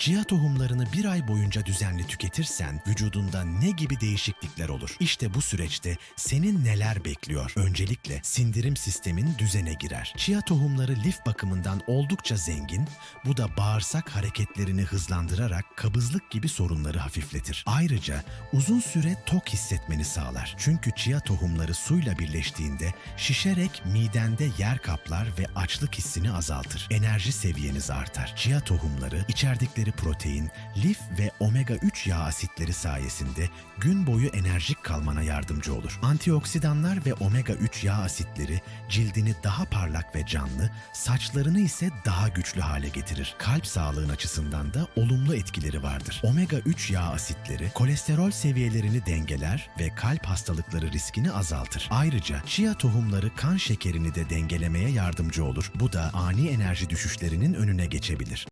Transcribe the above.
Chia tohumlarını bir ay boyunca düzenli tüketirsen vücudunda ne gibi değişiklikler olur? İşte bu süreçte senin neler bekliyor? Öncelikle sindirim sistemin düzene girer. Chia tohumları lif bakımından oldukça zengin, bu da bağırsak hareketlerini hızlandırarak kabızlık gibi sorunları hafifletir. Ayrıca uzun süre tok hissetmeni sağlar. Çünkü chia tohumları suyla birleştiğinde şişerek midende yer kaplar ve açlık hissini azaltır. Enerji seviyeniz artar. Chia tohumları içerdikleri protein, lif ve omega 3 yağ asitleri sayesinde gün boyu enerjik kalmana yardımcı olur. Antioksidanlar ve omega 3 yağ asitleri cildini daha parlak ve canlı, saçlarını ise daha güçlü hale getirir. Kalp sağlığın açısından da olumlu etkileri vardır. Omega 3 yağ asitleri kolesterol seviyelerini dengeler ve kalp hastalıkları riskini azaltır. Ayrıca chia tohumları kan şekerini de dengelemeye yardımcı olur. Bu da ani enerji düşüşlerinin önüne geçebilir.